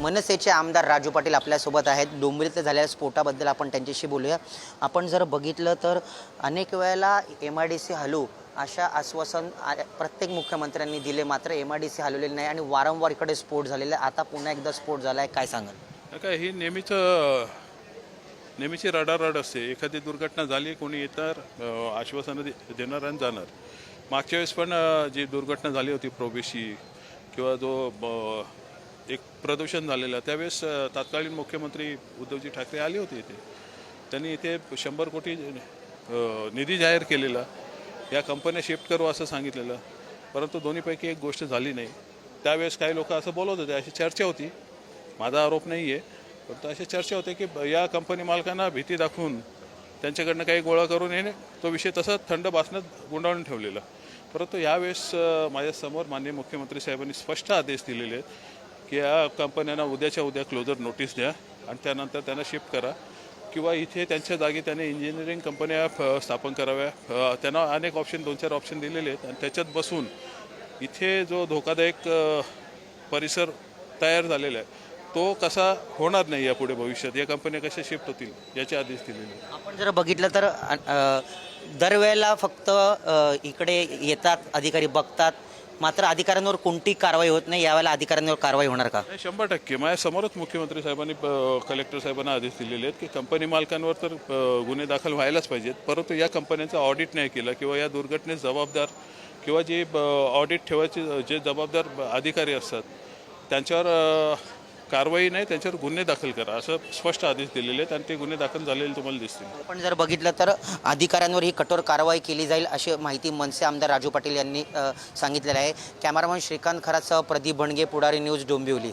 मनसेचे आमदार राजू पाटील आपल्यासोबत आहेत. डोंबिवलीत झालेल्या स्फोटाबद्दल आपण त्यांच्याशी बोलूया. आपण जर बघितलं तर अनेक वेळेला एम आय डी सी हलू अशा आश्वासन प्रत्येक मुख्यमंत्र्यांनी दिले. मात्र एम आय डी सी हलवलेली नाही आणि वारंवार इकडे स्फोट झालेले. आहे. आता पुन्हा एकदा स्फोट झाला आहे काय सांगाल? काय ही नेहमीच नेहमीची रडारड असते. एखादी दुर्घटना झाली कोणी येणार आश्वासनं देणार आणि जाणार. मागच्या वेळेस पण जी दुर्घटना झाली होती प्रोबेशी किंवा जो ब- एक प्रदूषण झालेलं. त्यावेळेस तत्कालीन मुख्यमंत्री उद्धवजी ठाकरे आले होते इथे. त्यांनी इथे शंभर कोटी निधी जाहीर केलेला. या कंपन्या शिफ्ट करू असं सांगितलेलं. परंतु दोन्हीपैकी एक गोष्ट झाली नाही. त्यावेळेस काही लोक असं बोलत होते अशी चर्चा होती. माझा आरोप नाही आहे परंतु अशी चर्चा होते की या कंपनी मालकांना भीती दाखवून त्यांच्याकडनं काही गोळा करून येणे तो विषय तसा थंड बासण्यात गुंडाळून ठेवलेला. परंतु यावेळेस माझ्यासमोर माननीय मुख्यमंत्री साहेबांनी स्पष्ट आदेश दिलेले आहेत. की या कंपन्यांना उद्याच्या उद्या क्लोजर नोटीस द्या आणि त्यानंतर त्यांना शिफ्ट करा. किंवा इथे त्यांच्या जागी त्याने इंजिनिअरिंग कंपन्या स्थापन कराव्या. त्यांना अनेक ऑप्शन दोन चार ऑप्शन दिलेले आहेत. आणि त्याच्यात बसून इथे जो धोकादायक परिसर तयार झालेला आहे तो कसा होणार नाही यापुढे भविष्यात? या कंपन्या कशा शिफ्ट होतील? याचे आदेश दिलेले आपण जर बघितलं तर दरवेळेला फक्त इकडे येतात अधिकारी बघतात. मात्र अधिकाऱ्यांवर कोणती कारवाई होत नाही यावेळेला अधिकाऱ्यांवर कारवाई होणार का? शंभर टक्के. माझ्या समोरच मुख्यमंत्री साहेबांनी कलेक्टर साहेबांना आदेश दिलेले आहेत की कंपनी मालकांवर तर गुन्हे दाखल व्हायलाच पाहिजेत. परंतु या कंपन्यांचं ऑडिट नाही केलं किंवा या दुर्घटनेस जबाबदार किंवा जे ऑडिट ठेवायचे जे जबाबदार अधिकारी असतात त्यांच्यावर कारवाई नाही त्यांच्यावर गुन्हे दाखल करा असं स्पष्ट आदेश दिलेले आहेत आणि ते गुन्हे दाखल झालेले तुम्हाला दिसतील. आपण जर बघितलं तर अधिकाऱ्यांवर ही कठोर कारवाई केली जाईल अशी माहिती मनसे आमदार राजू पाटील यांनी सांगितलेलं आहे. कॅमेरामन श्रीकांत खरासह प्रदीप भणगे पुढारी न्यूज डोंबिवली.